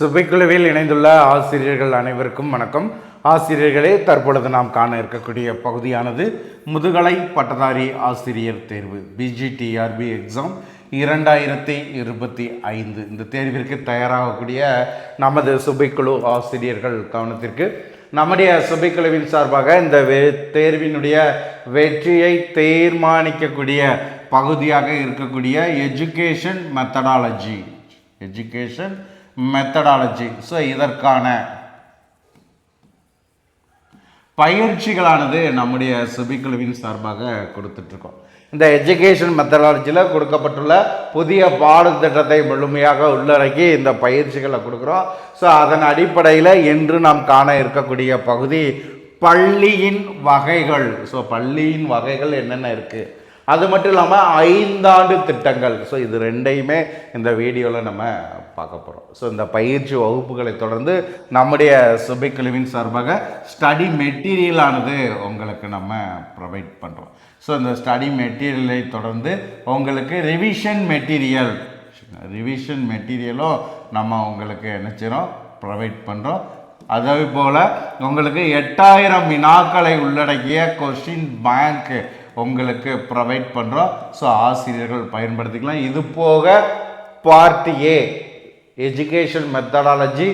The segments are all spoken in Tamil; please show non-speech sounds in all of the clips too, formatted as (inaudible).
சுபைக்குழுவில் இணைந்துள்ள ஆசிரியர்கள் அனைவருக்கும் வணக்கம். ஆசிரியர்களே தற்பொழுது நாம் காண இருக்கக்கூடிய பகுதியானது முதுகலை பட்டதாரி ஆசிரியர் தேர்வு பிஜிடிஆர்பி எக்ஸாம் இரண்டாயிரத்தி இருபத்தி ஐந்து. இந்த தேர்விற்கு தயாராகக்கூடிய நமது சுபைக்குழு ஆசிரியர்கள் கவனத்திற்கு நம்முடைய சுபைக்குழுவின் சார்பாக இந்த வே தேர்வினுடைய வெற்றியை தீர்மானிக்கக்கூடிய பகுதியாக இருக்கக்கூடிய education methodology education methodology so இதற்கான பயிற்சிகளானது நம்முடைய சுபிக்குழுவின் சார்பாக கொடுத்துட்ருக்கோம். இந்த எஜுகேஷன் மெத்தடாலஜியில் கொடுக்கப்பட்டுள்ள புதிய பாடத்திட்டத்தை முழுமையாக உள்ளடக்கி இந்த பயிற்சிகளை கொடுக்குறோம். ஸோ அதன் அடிப்படையில் இன்று நாம் காண இருக்கக்கூடிய பகுதி பள்ளியின் வகைகள். ஸோ பள்ளியின் வகைகள் என்னென்ன இருக்குது அது மட்டும் இல்லாமல் ஐந்தாண்டு திட்டங்கள். ஸோ இது ரெண்டையுமே இந்த வீடியோவில் நம்ம பார்க்க போகிறோம் ஸோ இந்த பயிற்சி வகுப்புகளை தொடர்ந்து நம்முடைய சுபைக்குழுவின் சார்பாக ஸ்டடி மெட்டீரியலானது உங்களுக்கு நம்ம ப்ரொவைட் பண்ணுறோம் ஸோ இந்த ஸ்டடி மெட்டீரியலை தொடர்ந்து உங்களுக்கு ரிவிஷன் மெட்டீரியல் ரிவிஷன் மெட்டீரியலும் நம்ம உங்களுக்கு என்ன செய்கிறோம் ப்ரொவைட் பண்ணுறோம் அதே போல் உங்களுக்கு எட்டாயிரம் வினாக்களை உள்ளடக்கிய கொஷின் பேங்க் உங்களுக்கு ப்ரொவைட் பண்ணுறோம் ஸோ ஆசிரியர்கள் பயன்படுத்திக்கலாம். இது போக part A education methodology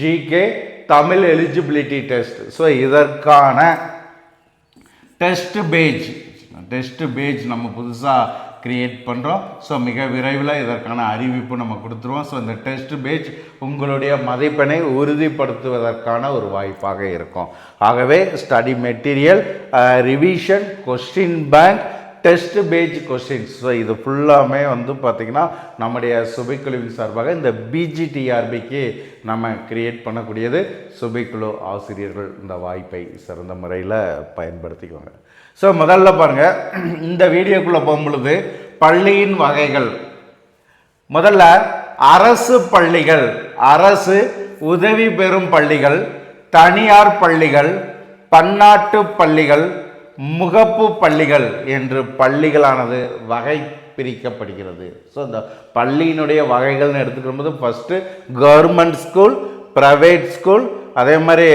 GK Tamil eligibility test so இதற்கான டெஸ்ட் பேஜ் டெஸ்ட் பேஜ் நம்ம புதுசாக க்ரியேட் பண்ணுறோம் ஸோ மிக விரைவில் இதற்கான அறிவிப்பு நம்ம கொடுத்துருவோம். ஸோ இந்த டெஸ்ட் பேஜ் உங்களுடைய மதிப்பெண்ணை உறுதிப்படுத்துவதற்கான ஒரு வாய்ப்பாக இருக்கும். ஆகவே study material revision question bank test page questions so இது ஃபுல்லாமே வந்து பார்த்திங்கன்னா நம்முடைய சுபைக்குழுவின் சார்பாக இந்த பிஜிடிஆர்பிக்கு நம்ம கிரியேட் பண்ணக்கூடியது. சுபைக்குழு ஆசிரியர்கள் இந்த வாய்ப்பை சிறந்த முறையில் பயன்படுத்திக்குவாங்க ஸோ முதல்ல பாருங்கள் இந்த வீடியோக்குள்ளே போகும்பொழுது பள்ளியின் வகைகள். முதல்ல அரசு பள்ளிகள் அரசு உதவி பெறும் பள்ளிகள் தனியார் பள்ளிகள் பன்னாட்டு பள்ளிகள் முகப்பு பள்ளிகள் என்று பள்ளிகளானது வகை பிரிக்கப்படுகிறது. ஸோ இந்த பள்ளியினுடைய வகைகள்னு எடுத்துக்கும் போது first government school private school அதே மாதிரி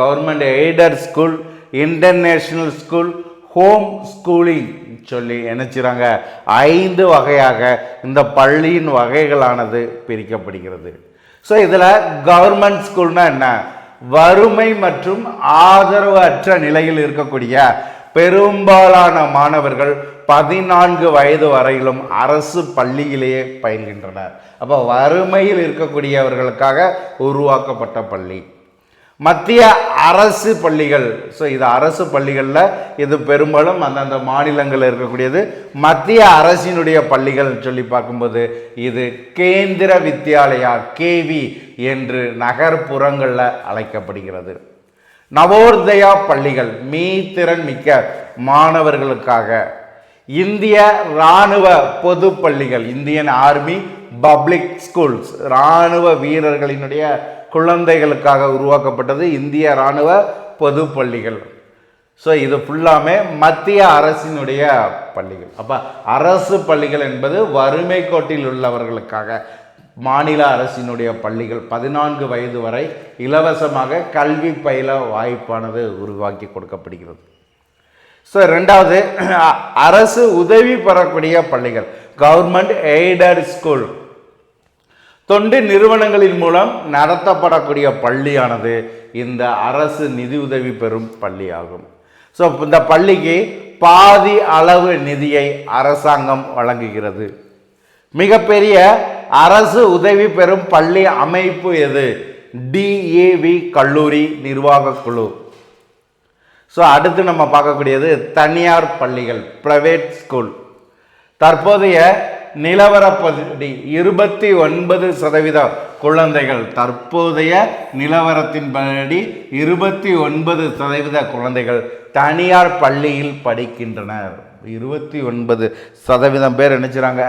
government aided school international school home schooling சொல்லி நினச்சிறாங்க. ஐந்து வகையாக இந்த பள்ளியின் வகைகளானது பிரிக்கப்படுகிறது. ஸோ இதில் கவர்மெண்ட் ஸ்கூல்னா என்ன? வறுமை மற்றும் ஆதரவு அற்ற நிலையில் இருக்கக்கூடிய பெரும்பாலான மாணவர்கள் பதினான்கு வயது வரையிலும் அரசு பள்ளியிலேயே பயில்கின்றனர். அப்போ வறுமையில் இருக்கக்கூடியவர்களுக்காக உருவாக்கப்பட்ட பள்ளி. மத்திய அரசு பள்ளிகள். ஸோ இது அரசு பள்ளிகளில் இது பெரும்பாலும் அந்தந்த மாநிலங்களில் இருக்கக்கூடியது. மத்திய அரசினுடைய பள்ளிகள் சொல்லி பார்க்கும்போது இது கேந்திர வித்யாலயா கேவி என்று நகர்ப்புறங்களில் அழைக்கப்படுகிறது. நவோதயா பள்ளிகள் மீத்திறன் மிக்க மாணவர்களுக்காக. இந்திய இராணுவ பொது பள்ளிகள் இந்தியன் ஆர்மி பப்ளிக் ஸ்கூல்ஸ் இராணுவ வீரர்களினுடைய குழந்தைகளுக்காக உருவாக்கப்பட்டது இந்திய இராணுவ பொது பள்ளிகள் ஸோ இது ஃபுல்லாமே மத்திய அரசினுடைய பள்ளிகள். அப்போ அரசு பள்ளிகள் என்பது வறுமை கோட்டில் உள்ளவர்களுக்காக மாநில அரசினுடைய பள்ளிகள். பதினான்கு வயது வரை இலவசமாக கல்வி பயில வாய்ப்பானது உருவாக்கி கொடுக்கப்படுகிறது. ஸோ ரெண்டாவது அரசு உதவி பெறக்கூடிய பள்ளிகள். கவர்மெண்ட் எய்டட் ஸ்கூல் தொண்டு நிறுவனங்களின் மூலம் நடத்தப்படக்கூடிய பள்ளியானது இந்த அரசு நிதியுதவி பெறும் பள்ளியாகும். ஸோ இந்த பள்ளிக்கு பாதி அளவு நிதியை அரசாங்கம் வழங்குகிறது. மிகப்பெரிய அரசு உதவி பெறும் பள்ளி அமைப்பு எது? டிஏவி கல்லூரி நிர்வாக குழு. ஸோ அடுத்து நம்ம பார்க்கக்கூடியது தனியார் பள்ளிகள் ப்ரைவேட் ஸ்கூல் தற்போதைய நிலவரப்படி இருபத்தி ஒன்பது சதவீத குழந்தைகள் தற்போதைய நிலவரத்தின்படி இருபத்தி ஒன்பது சதவீத குழந்தைகள் தனியார் பள்ளியில் படிக்கின்றனர். இருபத்தி ஒன்பது சதவீதம் பேர் நினச்சிறாங்க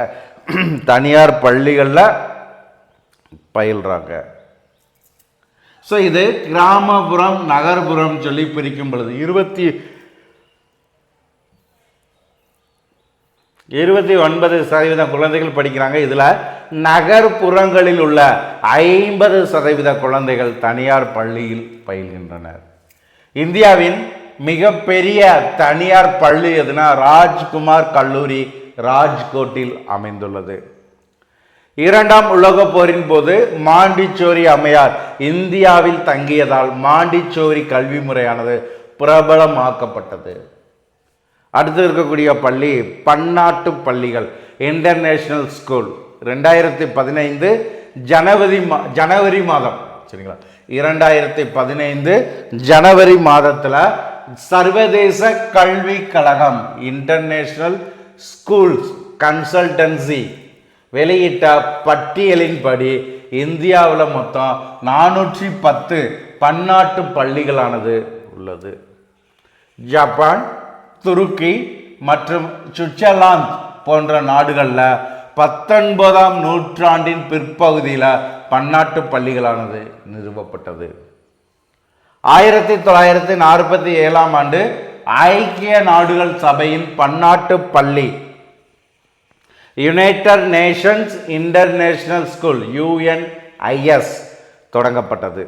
(clears throat) தனியார் பள்ளிகளில் பயில்றாங்க. ஸோ இது கிராமப்புறம் நகர்ப்புறம் சொல்லி பிரிக்கும் பொழுது இருபத்தி இருபத்தி ஒன்பது சதவீதம் குழந்தைகள் படிக்கிறாங்க. இதில் நகர்ப்புறங்களில் உள்ள ஐம்பது சதவீத குழந்தைகள் தனியார் பள்ளியில் பயில்கின்றனர். இந்தியாவின் மிகப்பெரிய தனியார் பள்ளி எதுனா ராஜ்குமார் கல்லூரி ராஜ்கோட்டில் அமைந்துள்ளது. இரண்டாம் உலகப் போரின் போது மாண்டிச்சோரி அம்மையார் இந்தியாவில் தங்கியதால் மாண்டிச்சோரி கல்வி முறையானது பிரபலமாக்கப்பட்டது. அடுத்து இருக்கக்கூடிய பள்ளி பன்னாட்டு பள்ளிகள் இன்டர்நேஷ்னல் ஸ்கூல் ரெண்டாயிரத்தி பதினைந்து ஜனவரி மா ஜனவரி மாதம். சரிங்களா? இரண்டாயிரத்தி பதினைந்து ஜனவரி மாதத்தில் சர்வதேச கல்வி கழகம் இன்டர்நேஷ்னல் ஸ்கூல்ஸ் கன்சல்டன்சி வெளியிட்ட பட்டியலின்படி இந்தியாவில் மொத்தம் நானூற்றி பத்து பன்னாட்டு பள்ளிகளானது உள்ளது. ஜப்பான் துருக்கி மற்றும் சுவிட்சர்லாந்து போன்ற நாடுகளில் பத்தொன்பதாம் நூற்றாண்டின் பிற்பகுதியில் பன்னாட்டு பள்ளிகளானது நிறுவப்பட்டது. ஆயிரத்தி தொள்ளாயிரத்தி நாற்பத்தி ஏழாம் ஆண்டு ஐக்கிய நாடுகள் சபையின் பன்னாட்டு பள்ளி United Nations International School UNIS தொடங்கப்பட்டது.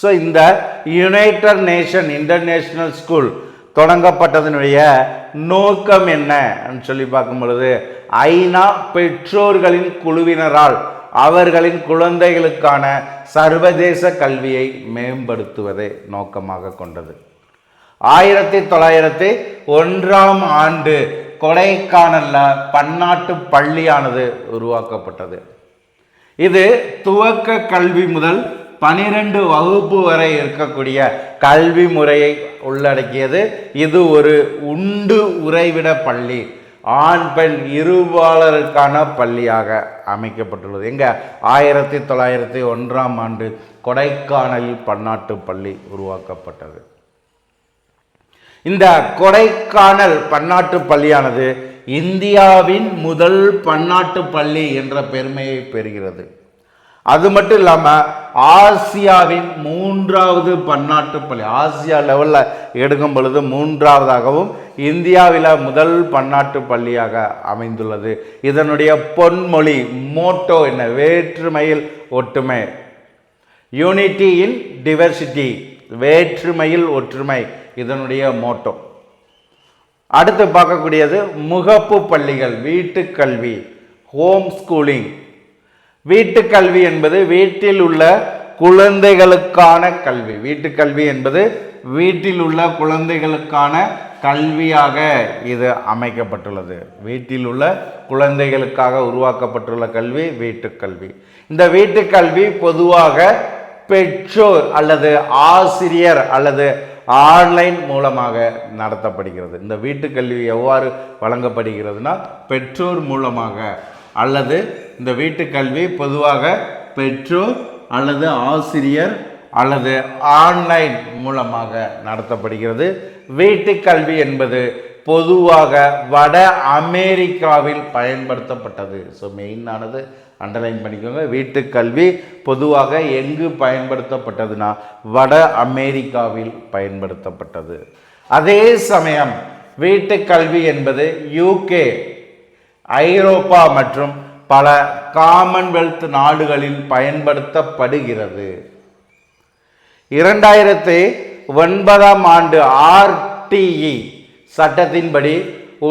ஸோ இந்த யுனைடெட் நேஷன் இன்டர்நேஷனல் ஸ்கூல் தொடங்கப்பட்டதனுடைய நோக்கம் என்ன சொல்லி பார்க்கும் பொழுது ஐநா பெற்றோர்களின் குழுவினரால் அவர்களின் குழந்தைகளுக்கான சர்வதேச கல்வியை மேம்படுத்துவதை நோக்கமாக கொண்டது. ஆயிரத்தி தொள்ளாயிரத்தி ஒன்றாம் ஆண்டு கொடைக்கானல்ல பன்னாட்டு பள்ளியானது உருவாக்கப்பட்டது. இது துவக்க கல்வி முதல் பனிரெண்டு வகுப்பு வரை இருக்கக்கூடிய கல்வி முறையை உள்ளடக்கியது. இது ஒரு உண்டு உறைவிட பள்ளி. ஆண் பெண் இருபாலருக்கான பள்ளியாக அமைக்கப்பட்டுள்ளது. எங்க? ஆயிரத்தி தொள்ளாயிரத்தி ஒன்றாம் ஆண்டு கொடைக்கானலில் பன்னாட்டு பள்ளி உருவாக்கப்பட்டது. இந்த கொடைக்கானல் பன்னாட்டு பள்ளியானது இந்தியாவின் முதல் பன்னாட்டு பள்ளி என்ற பெருமையை பெறுகிறது. அது மட்டும் இல்லாமல் ஆசியாவின் மூன்றாவது பன்னாட்டு பள்ளி ஆசியா லெவலில் எடுக்கும் பொழுது மூன்றாவதாகவும் இந்தியாவில் முதல் பன்னாட்டு பள்ளியாக அமைந்துள்ளது. இதனுடைய பொன்மொழி மோட்டோ என்ன? வேற்றுமையில் ஒற்றுமை. யூனிட்டி இன் டிவர்சிட்டி வேற்றுமையில் ஒற்றுமை இதனுடைய மோட்டோ அடுத்து பார்க்கக்கூடியது முகப்பு பள்ளிகள் வீட்டுக் கல்வி ஹோம் ஸ்கூலிங் வீட்டு கல்வி என்பது வீட்டில் உள்ள குழந்தைகளுக்கான கல்வி. வீட்டுக் கல்வி என்பது வீட்டில் உள்ள குழந்தைகளுக்கான கல்வியாக இது அமைக்கப்பட்டுள்ளது. வீட்டில் உள்ள குழந்தைகளுக்காக உருவாக்கப்பட்டுள்ள கல்வி வீட்டுக்கல்வி இந்த வீட்டுக்கல்வி பொதுவாக பெற்றோர் அல்லது ஆசிரியர் அல்லது ஆன்லைன் மூலமாக நடத்தப்படுகிறது. இந்த வீட்டுக் கல்வி எவ்வாறு வழங்கப்படுகிறதுனா பெற்றோர் மூலமாக அல்லது இந்த வீட்டுக் கல்வி பொதுவாக பெற்றோர் அல்லது ஆசிரியர் அல்லது ஆன்லைன் மூலமாக நடத்தப்படுகிறது. வீட்டு கல்வி என்பது பொதுவாக வட அமெரிக்காவில் பயன்படுத்தப்பட்டது. ஸோ மெயினானது அண்டர்லைன் பண்ணிக்கோங்க. வீட்டுக் கல்வி பொதுவாக எங்கு பயன்படுத்தப்பட்டதுன்னா வட அமெரிக்காவில் பயன்படுத்தப்பட்டது. அதே சமயம் வீட்டுக்கல்வி என்பது யூகே ஐரோப்பா மற்றும் பல காமன்வெல்த் நாடுகளில் பயன்படுத்தப்படுகிறது. இரண்டாயிரத்தி ஒன்பதாம் ஆண்டு ஆர்டிஇ சட்டத்தின்படி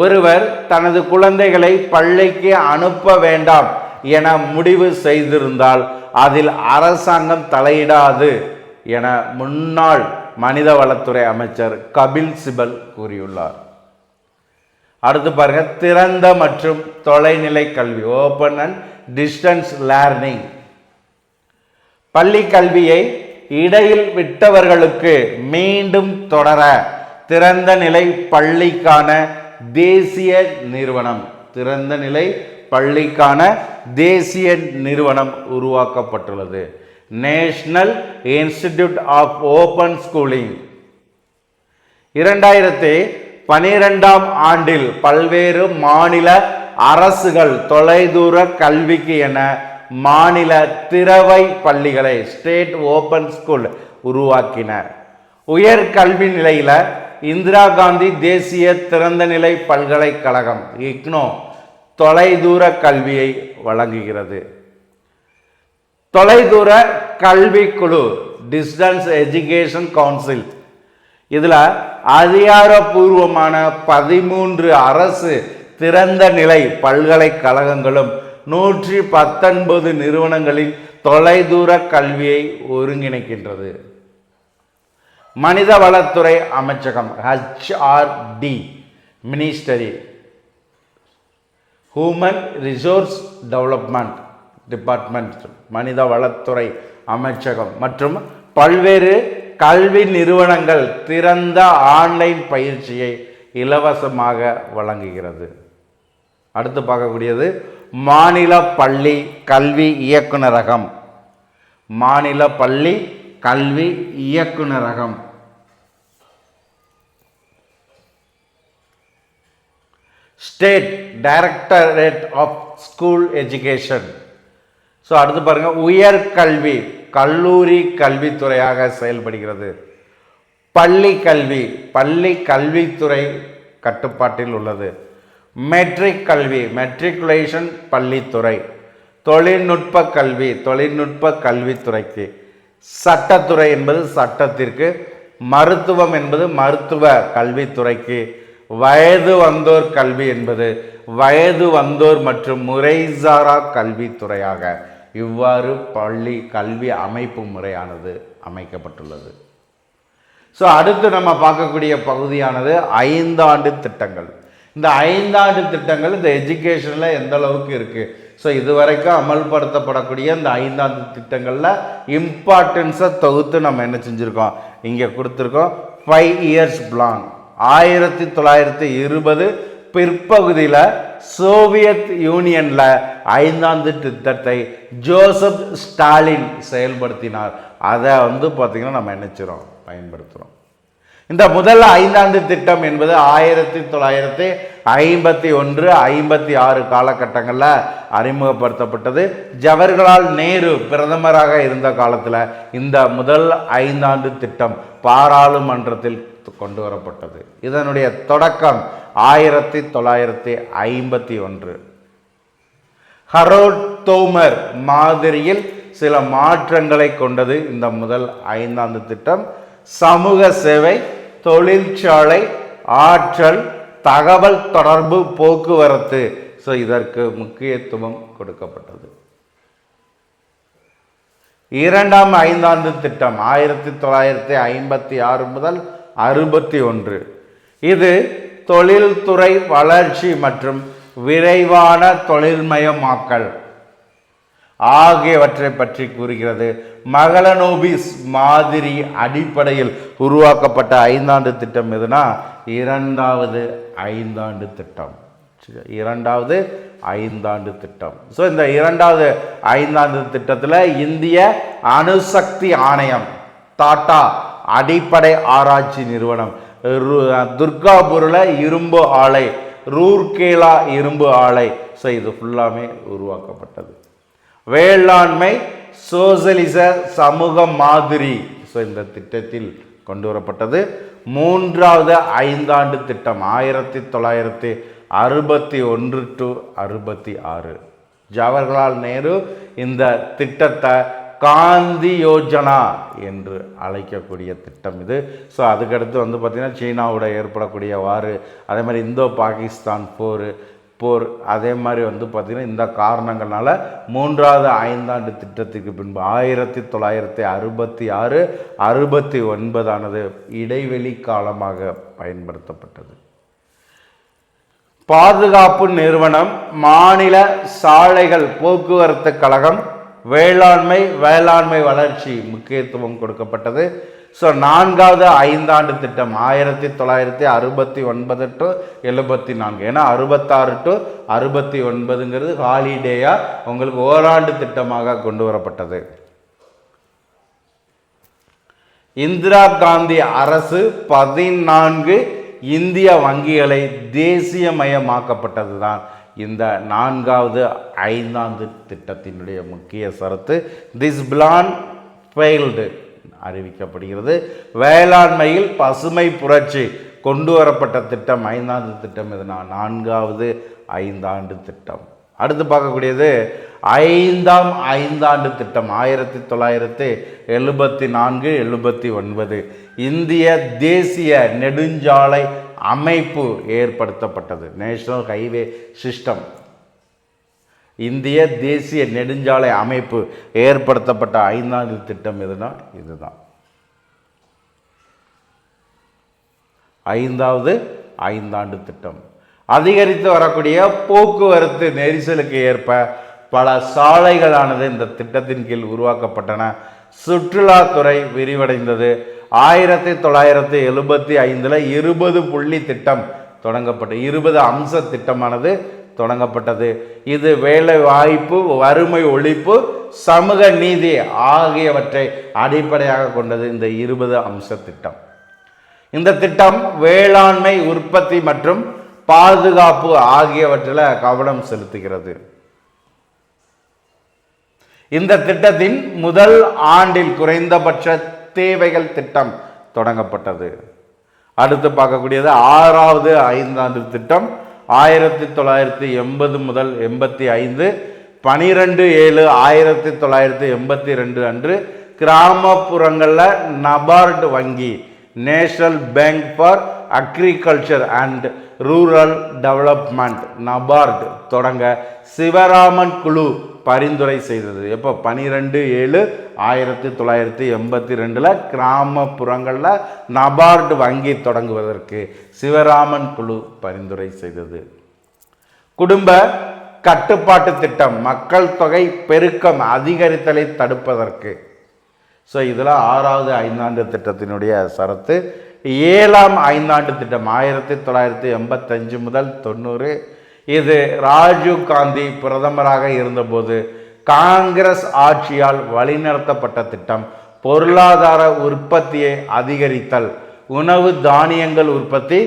ஒருவர் தனது குழந்தைகளை பள்ளிக்கு அனுப்ப வேண்டாம் என முடிவு செய்திருந்தால் அதில் அரசாங்கம் தலையிடாது என முன்னாள் மனிதவளத்துறை அமைச்சர் கபில் சிபல் கூறியுள்ளார். அடுத்து பாருங்க திறந்த மற்றும் தொலைநிலை கல்வி ஓப்பன் அண்ட் டிஸ்டன்ஸ் லேர்னிங் பள்ளி கல்வியை இடையில் விட்டவர்களுக்கு மீண்டும் தொடர திறந்த நிலை பள்ளிக்கான தேசிய நிறுவனம் திறந்த நிலை பள்ளிக்கான தேசிய நிறுவனம் உருவாக்கப்பட்டுள்ளது. National Institute of Open Schooling இரண்டாயிரத்தி பனிரெண்டாம் ஆண்டில் பல்வேறு மாநில அரசுகள் தொலைதூர கல்விக்கு என மாநில திறவை பள்ளிகளை ஸ்டேட் ஓப்பன் ஸ்கூல் உருவாக்கின உயர் கல்வி நிலையில் இந்திரா காந்தி தேசிய திறந்தநிலை பல்கலைக்கழகம் இக்னோ தொலைதூர கல்வியை வழங்குகிறது. தொலைதூர கல்விக்குழு டிஸ்டன்ஸ் எஜுகேஷன் கவுன்சில் இதில் அதிகாரப்பூர்வமான பதிமூன்று அரசு திறந்த நிலை பல்கலைக்கழகங்களும் நூற்றி பத்தொன்பது நிறுவனங்களின் தொலைதூர கல்வியை ஒருங்கிணைக்கின்றது. மனிதவளத்துறை அமைச்சகம் HRD ministry human resource development department மனித வளத்துறை அமைச்சகம் மற்றும் பல்வேறு கல்வி நிறுவனங்கள் திறந்த ஆன்லைன் பயிற்சியை இலவசமாக வழங்குகிறது. அடுத்து பார்க்கக்கூடியது மாநில பள்ளி கல்வி இயக்குனரகம் மாநில பள்ளி கல்வி இயக்குனரகம் state directorate of school education so அடுத்து பாருங்கள் உயர்கல்வி. கல்லூரி கல்வித்துறையாக செயல்படுகிறது. பள்ளி கல்வி பள்ளி கல்வித்துறை கட்டுப்பாட்டில் உள்ளது. மெட்ரிக் கல்வி மெட்ரிகுலேஷன் பள்ளித்துறை. தொழில்நுட்ப கல்வி தொழில்நுட்ப கல்வித்துறைக்கு. சட்டத்துறை என்பது சட்டத்திற்கு மருத்துவம் என்பது மருத்துவ கல்வித்துறைக்கு. வயது வந்தோர் கல்வி என்பது வயது வந்தோர் மற்றும் முறைசாரா கல்வித்துறையாக. இவ்வாறு பள்ளி கல்வி அமைப்பு முறையானது அமைக்கப்பட்டுள்ளது. ஸோ அடுத்து நம்ம பார்க்கக்கூடிய பகுதியானது ஐந்தாண்டு திட்டங்கள். இந்த ஐந்தாண்டு திட்டங்கள் இந்த எஜுகேஷனில் எந்த அளவுக்கு இருக்குது ஸோ இதுவரைக்கும் அமல்படுத்தப்படக்கூடிய இந்த ஐந்தாண்டு திட்டங்களில் இம்பார்ட்டன்ஸை தொகுத்து நம்ம என்ன செஞ்சுருக்கோம்? இங்கே கொடுத்துருக்கோம் ஃபைவ் இயர்ஸ் பிளான் ஆயிரத்தி தொள்ளாயிரத்தி இருபது பிற்பகுதியில் சோவியத் யூனியனில் ஐந்தாண்டு திட்டத்தை ஜோசப் ஸ்டாலின் செயல்படுத்தினார். அதை வந்து பார்த்திங்கன்னா நம்ம நினைச்சிரோம் பயன்படுத்துகிறோம் இந்த முதல் ஐந்தாண்டு திட்டம் என்பது ஆயிரத்தி தொள்ளாயிரத்தி ஐம்பத்தி ஒன்று ஐம்பத்தி ஆறு காலகட்டங்களில் அறிமுகப்படுத்தப்பட்டது. ஜவஹர்லால் நேரு பிரதமராக இருந்த காலத்தில் இந்த முதல் ஐந்தாண்டு திட்டம் பாராளுமன்றத்தில் கொண்டு வரப்பட்டது. இதனுடைய தொடக்கம் ஆயிரத்தி தொள்ளாயிரத்தி ஐம்பத்தி ஒன்று. ஹரோட் தோமர் மாதிரியில் சில மாற்றங்களை கொண்டது இந்த முதல் ஐந்தாண்டு திட்டம். சமூக சேவை தொழிற்சாலை ஆற்றல் தகவல் தொடர்பு போக்குவரத்து. ஸோ இதற்கு முக்கியத்துவம் கொடுக்கப்பட்டது. இரண்டாம் ஐந்தாண்டு திட்டம் ஆயிரத்தி தொள்ளாயிரத்தி ஐம்பத்தி ஆறு முதல் அறுபத்தி ஒன்று. இது தொழில்துறை வளர்ச்சி மற்றும் விரைவான தொழில்மயமாக்கல் ஆகியவற்றை பற்றி கூறுகிறது. மகளனோபிஸ் மாதிரி அடிப்படையில் உருவாக்கப்பட்ட ஐந்தாண்டு திட்டம் எதுனா? இரண்டாவது ஐந்தாண்டு திட்டம். இரண்டாவது ஐந்தாண்டு திட்டம். ஸோ இந்த இரண்டாவது ஐந்தாண்டு திட்டத்தில் இந்திய அணுசக்தி ஆணையம் டாட்டா அடிப்படை ஆராய்ச்சி நிறுவனம். துர்காபூரில் இரும்பு ஆலை ரூர்கேலா இரும்பு ஆலை. ஸோ இது ஃபுல்லாமே உருவாக்கப்பட்டது. வேளாண்மை சோசலிச சமூக மாதிரி. ஸோ இந்த திட்டத்தில் கொண்டு வரப்பட்டது. மூன்றாவது ஐந்தாண்டு திட்டம் ஆயிரத்தி தொள்ளாயிரத்தி அறுபத்தி ஒன்று டு அறுபத்தி ஆறு. ஜவஹர்லால் நேரு இந்த திட்டத்தை காந்தி யோஜனா என்று அழைக்கக்கூடிய திட்டம் இது. ஸோ அதுக்கடுத்து வந்து பார்த்திங்கன்னா சீனாவோட ஏற்படக்கூடிய வாறு அதே மாதிரி இந்தோ பாகிஸ்தான் போர் போர் அதே மாதிரி வந்து பார்த்திங்கன்னா இந்த காரணங்களால மூன்றாவது ஐந்தாண்டு திட்டத்திற்கு பின்பு ஆயிரத்தி தொள்ளாயிரத்தி அறுபத்தி ஆறு அறுபத்தி ஒன்பதானது இடைவெளி காலமாக பயன்படுத்தப்பட்டது. பாதுகாப்பு நிறுவனம் மாநில சாலைகள் போக்குவரத்து கழகம் வேளாண்மை வேளாண்மை வளர்ச்சி முக்கியத்துவம் கொடுக்கப்பட்டது. ஸோ நான்காவது ஐந்தாண்டு திட்டம் ஆயிரத்தி தொள்ளாயிரத்தி அறுபத்தி ஒன்பது டு எழுபத்தி நான்கு. ஏன்னா அறுபத்தாறு டு அறுபத்தி ஒன்பதுங்கிறது ஹாலிடேயாக உங்களுக்கு ஓராண்டு திட்டமாக கொண்டு வரப்பட்டது. இந்திரா காந்தி அரசு பதினான்கு இந்திய வங்கிகளை தேசியமயமாக்கப்பட்டது தான் இந்த நான்காவது ஐந்தாவது திட்டத்தினுடைய முக்கிய சரத்து திஸ் பிளான் ஃபெயில்டு அறிவிக்கப்படுகிறது. வேளாண்மையில் பசுமை புரட்சி கொண்டு வரப்பட்ட திட்டம் ஐந்தாவது திட்டம் எதுனா நான்காவது ஐந்தாண்டு திட்டம். அடுத்து பார்க்கக்கூடியது ஐந்தாம் ஐந்தாண்டு திட்டம் ஆயிரத்தி தொள்ளாயிரத்தி எழுபத்தி நான்கு எழுபத்தி ஒன்பது. இந்திய தேசிய நெடுஞ்சாலை அமைப்பு ஏற்படுத்தப்பட்டது. நேஷனல் ஹைவே சிஸ்டம் இந்திய தேசிய நெடுஞ்சாலை அமைப்பு ஏற்படுத்தப்பட்ட ஐந்தாண்டு திட்டம் எதுனா இதுதான். ஐந்தாவது ஐந்தாண்டு திட்டம். அதிகரித்து வரக்கூடிய போக்குவரத்து நெரிசலுக்கு ஏற்ப பல சாலைகளானது இந்த திட்டத்தின் கீழ் உருவாக்கப்பட்டன. சுற்றுலாத்துறை விரிவடைந்தது. ஆயிரத்தி தொள்ளாயிரத்தி எழுபத்தி ஐந்தில் இருபது புள்ளி திட்டம் தொடங்கப்பட்டது இருபது அம்ச திட்டமானது தொடங்கப்பட்டது. இது வேலை வாய்ப்பு வறுமை ஒழிப்பு சமூக நீதி ஆகியவற்றை அடிப்படையாக கொண்டது இந்த இருபது அம்ச திட்டம். இந்த திட்டம் வேளாண்மை உற்பத்தி மற்றும் பாதுகாப்பு ஆகியவற்றில் கவனம் செலுத்துகிறது. இந்த திட்டத்தின் முதல் ஆண்டில் குறைந்தபட்ச தேவைகள் திட்டம் தொடங்கப்பட்டது. அடுத்து பார்க்கக்கூடியது ஆறாவது ஐந்தாண்டு திட்டம். ஆயிரத்தி தொள்ளாயிரத்தி எண்பது முதல் எண்பத்தி ஐந்து பனிரெண்டு ஏழு ஆயிரத்தி தொள்ளாயிரத்தி எண்பத்தி ரெண்டு அன்று கிராமப்புறங்களில் நபார்டு வங்கி National Bank for Agriculture and Rural Development NABARD தொடங்க சிவராமன் குழு பரிந்துரை செய்தது. எப்போ? பனிரெண்டு ஏழு ஆயிரத்தி தொள்ளாயிரத்தி எண்பத்தி ரெண்டில் கிராமப்புறங்களில் நபார்டு வங்கி தொடங்குவதற்கு சிவராமன் குழு பரிந்துரை செய்தது. குடும்ப கட்டுப்பாட்டு திட்டம் மக்கள் தொகை பெருக்கம் அதிகரித்தலை தடுப்பதற்கு. ஸோ இதில் ஆறாவது ஐந்தாண்டு திட்டத்தினுடைய சரத்து ஏழாம் ஐந்தாண்டு திட்டம் ஆயிரத்தி தொள்ளாயிரத்தி எண்பத்தஞ்சு முதல் தொண்ணூறு. இது ராஜீவ் காந்தி பிரதமராக இருந்தபோது காங்கிரஸ் ஆட்சியால் வழிநடத்தப்பட்ட திட்டம். பொருளாதார உற்பத்தியை அதிகரித்தல் உணவு தானியங்கள் உற்பத்தி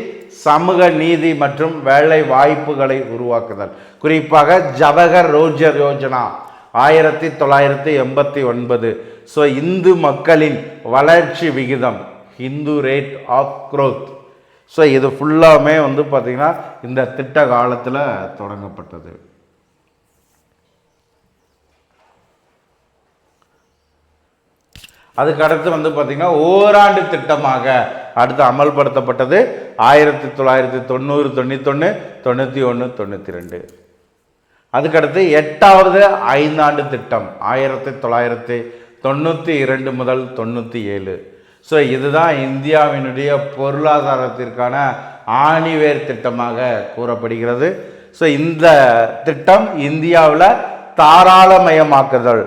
சமூக நீதி மற்றும் வேலை வாய்ப்புகளை உருவாக்குதல். குறிப்பாக ஜவஹர் ரோஜர் யோஜனா ஆயிரத்தி தொள்ளாயிரத்தி எண்பத்தி ஒன்பது. ஸோ இந்து மக்களின் வளர்ச்சி விகிதம் Hindu rate of growth so இது ஃபுல்லாமே வந்து பார்த்திங்கன்னா இந்த திட்ட காலத்தில் தொடங்கப்பட்டது. அதுக்கு அடுத்து வந்து பார்த்திங்கன்னா ஓராண்டு திட்டமாக அடுத்து அமல்படுத்தப்பட்டது ஆயிரத்தி தொள்ளாயிரத்தி தொண்ணூறு தொண்ணூத்தொன்று தொண்ணூற்றி ஒன்று தொண்ணூற்றி ரெண்டு அதுக்கடுத்து எட்டாவது ஐந்தாண்டு திட்டம் ஆயிரத்தி தொள்ளாயிரத்தி தொண்ணூற்றி இரண்டு முதல் தொண்ணூற்றி ஏழு. ஸோ இதுதான் இந்தியாவினுடைய பொருளாதாரத்திற்கான ஆணிவேர் திட்டமாக கூறப்படுகிறது. ஸோ இந்த திட்டம் இந்தியாவில் தாராளமயமாக்குதல்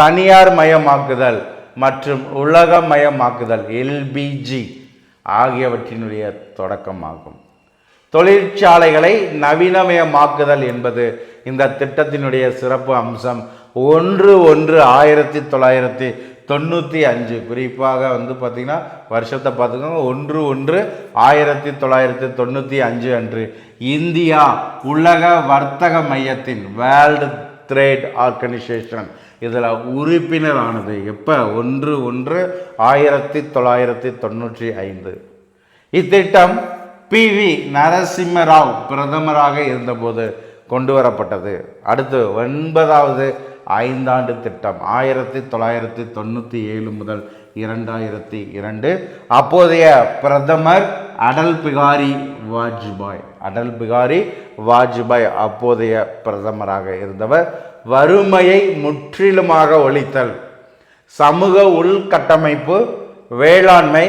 தனியார் மயமாக்குதல் மற்றும் உலகமயமாக்குதல் எல்பிஜி ஆகியவற்றினுடைய தொடக்கமாகும். தொழிற்சாலைகளை நவீனமயமாக்குதல் என்பது இந்த திட்டத்தினுடைய சிறப்பு அம்சம். ஒன்று ஒன்று ஆயிரத்தி தொள்ளாயிரத்தி தொண்ணூற்றி அஞ்சு. குறிப்பாக வந்து பார்த்திங்கன்னா வருஷத்தை பார்த்துக்கோங்க ஒன்று ஒன்று ஆயிரத்தி தொள்ளாயிரத்தி தொண்ணூற்றி அஞ்சு அன்று இந்தியா உலக வர்த்தக மையத்தின் வேர்ல்டு ட்ரேட் ஆர்கனைசேஷன் இதில் உறுப்பினர் ஆனது எப்போ? ஒன்று ஒன்று ஆயிரத்தி தொள்ளாயிரத்தி தொண்ணூற்றி ஐந்து. இத்திட்டம் பி வி நரசிம்மராவ் பிரதமராக இருந்தபோது கொண்டு வரப்பட்டது. அடுத்து ஒன்பதாவது ஐந்தாண்டு திட்டம். ஆயிரத்தி தொள்ளாயிரத்தி தொண்ணூற்றி ஏழு முதல் இரண்டாயிரத்தி இரண்டு. அப்போதைய பிரதமர் அடல் பிகாரி வாஜ்பாய். அடல் பிகாரி வாஜ்பாய் அப்போதைய பிரதமராக இருந்தவர். வறுமையை முற்றிலுமாக ஒழித்தல். சமூக உள்கட்டமைப்பு வேளாண்மை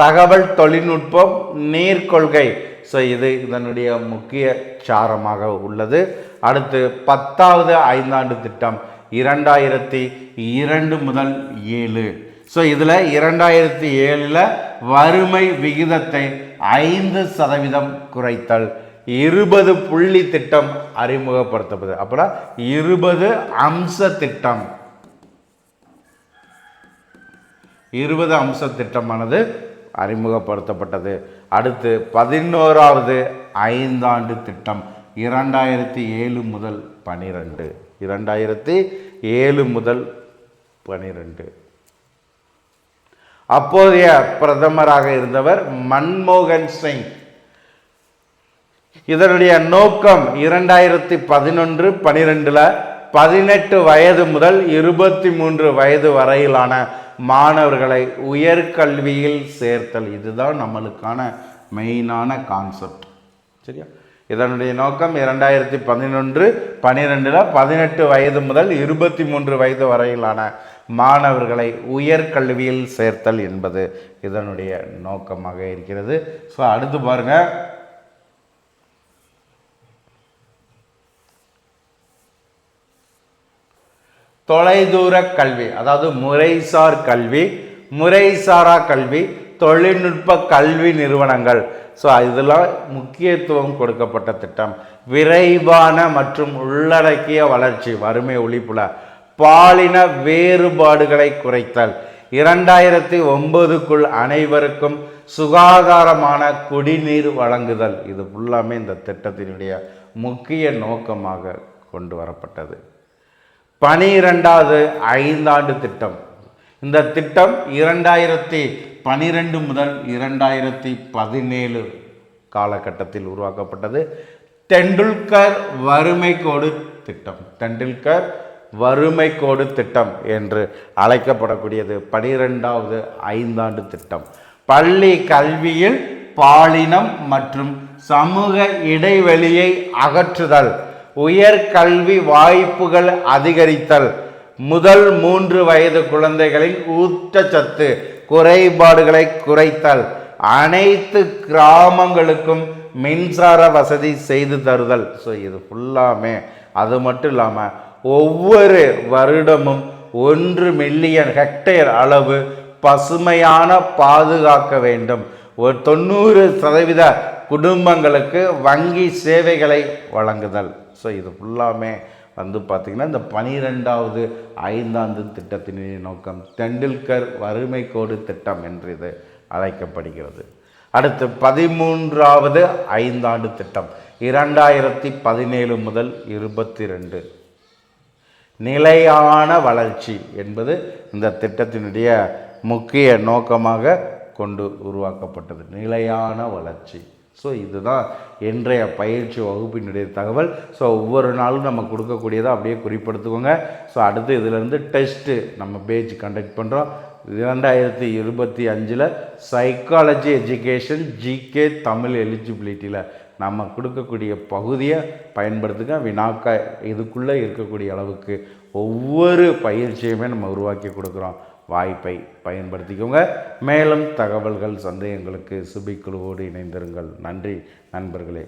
தகவல் தொழில்நுட்பம் நீர் கொள்கை. ஸோ இது இதனுடைய முக்கிய சாரமாக உள்ளது. அடுத்து பத்தாவது ஐந்தாண்டு திட்டம். இரண்டாயிரத்தி இரண்டு முதல் ஏழு. ஸோ இதில் இரண்டாயிரத்தி ஏழில் வறுமை விகிதத்தை ஐந்து சதவீதம் குறைத்தல் இருபது புள்ளி திட்டம் அறிமுகப்படுத்தப்படுது அப்புறம் இருபது அம்ச திட்டம். இருபது அம்ச திட்டமானது அறிமுகப்படுத்தப்பட்டது. அடுத்து பதினோராவது ஐந்தாண்டு திட்டம் இரண்டாயிரத்தி ஏழு முதல் பனிரெண்டு. இரண்டாயிரத்தி ஏழு முதல் பனிரெண்டு. அப்போதைய பிரதமராக இருந்தவர் மன்மோகன் சிங். இதனுடைய நோக்கம் இரண்டாயிரத்தி பதினொன்று பனிரெண்டில் பதினெட்டு வயது முதல் இருபத்தி மூன்று வயது வரையிலான மாணவர்களை உயர்கல்வியில் சேர்த்தல். இதுதான் நம்மளுக்கான மெயினான கான்செப்ட் சரியா? இதனுடைய நோக்கம் இரண்டாயிரத்தி பதினொன்று பனிரெண்டில் பதினெட்டு வயது முதல் இருபத்தி மூன்று வயது வரையிலான மாணவர்களை உயர்கல்வியில் சேர்த்தல் என்பது இதனுடைய நோக்கமாக இருக்கிறது. ஸோ அடுத்து பாருங்க. தொலைதூர கல்வி அதாவது முறைசார் கல்வி முறைசாரா கல்வி தொழில்நுட்ப கல்வி நிறுவனங்கள். ஸோ இதெல்லாம் முக்கியத்துவம் கொடுக்கப்பட்ட திட்டம். விரைவான மற்றும் உள்ளடக்கிய வளர்ச்சி வறுமை ஒழிப்புல. பாலின வேறுபாடுகளை குறைத்தல். இரண்டாயிரத்தி ஒன்பதுக்குள் அனைவருக்கும் சுகாதாரமான குடிநீர் வழங்குதல். இது ஃபுல்லாமே இந்த திட்டத்தினுடைய முக்கிய நோக்கமாக கொண்டு வரப்பட்டது. பனிரெண்டாவது ஐந்தாண்டு திட்டம். இந்த திட்டம் இரண்டாயிரத்தி பனிரெண்டு முதல் இரண்டாயிரத்தி பதினேழு காலகட்டத்தில் உருவாக்கப்பட்டது டெண்டுல்கர் வறுமை கோடு திட்டம். டெண்டுல்கர் வறுமை கோடு திட்டம் என்று அழைக்கப்படக்கூடியது. பனிரெண்டாவது ஐந்தாண்டு திட்டம். பள்ளி கல்வியில் பாலினம் மற்றும் சமூக இடைவெளியை அகற்றுதல் உயர்கல்வி வாய்ப்புகள் அதிகரித்தல் முதல் மூன்று வயது குழந்தைகளின் ஊட்டச்சத்து குறைபாடுகளை குறைத்தல் அனைத்து கிராமங்களுக்கும் மின்சார வசதி செய்து தருதல். ஸோ இது ஃபுல்லாமே அது மட்டும் இல்லாமல் ஒவ்வொரு வருடமும் ஒன்று மில்லியன் ஹெக்டேர் அளவு பசுமையான பாதுகாக்க வேண்டும். ஒரு தொண்ணூறு சதவீத குடும்பங்களுக்கு வங்கி சேவைகளை வழங்குதல். ஸோ இது ஃபுல்லாமே வந்து பார்த்திங்கன்னா இந்த பனிரெண்டாவது ஐந்தாண்டு திட்டத்தின் நோக்கம் தெண்டுல்கர் வறுமை கோடு திட்டம் என்று இது அழைக்கப்படுகிறது. அடுத்து பதிமூன்றாவது ஐந்தாண்டு திட்டம் இரண்டாயிரத்தி பதினேழு முதல் இருபத்தி ரெண்டு நிலையான வளர்ச்சி என்பது இந்த திட்டத்தினுடைய முக்கிய நோக்கமாக கொண்டு உருவாக்கப்பட்டது. நிலையான வளர்ச்சி. ஸோ இதுதான் இன்றைய பயிற்சி வகுப்பினுடைய தகவல். ஸோ ஒவ்வொரு நாளும் நம்ம கொடுக்கக்கூடியதை அப்படியே குறிப்படுத்துக்கோங்க ஸோ அடுத்து இதிலேருந்து டெஸ்ட்டு நம்ம பேஜ் கண்டக்ட் பண்ணுறோம் இரண்டாயிரத்தி இருபத்தி அஞ்சில் சைக்காலஜி எஜுகேஷன் ஜிகே தமிழ் எலிஜிபிலிட்டியில் நம்ம கொடுக்கக்கூடிய பகுதியை பயன்படுத்துங்க. வினாக்கா இதுக்குள்ளே இருக்கக்கூடிய அளவுக்கு ஒவ்வொரு பயிற்சியுமே நம்ம உருவாக்கி கொடுக்குறோம். வாய்ப்பை பயன்படுத்திக்கோங்க. மேலும் தகவல்கள் சந்தேகங்களுக்கு சுபிக்குழுவோடு இணைந்திருங்கள். நன்றி நண்பர்களே.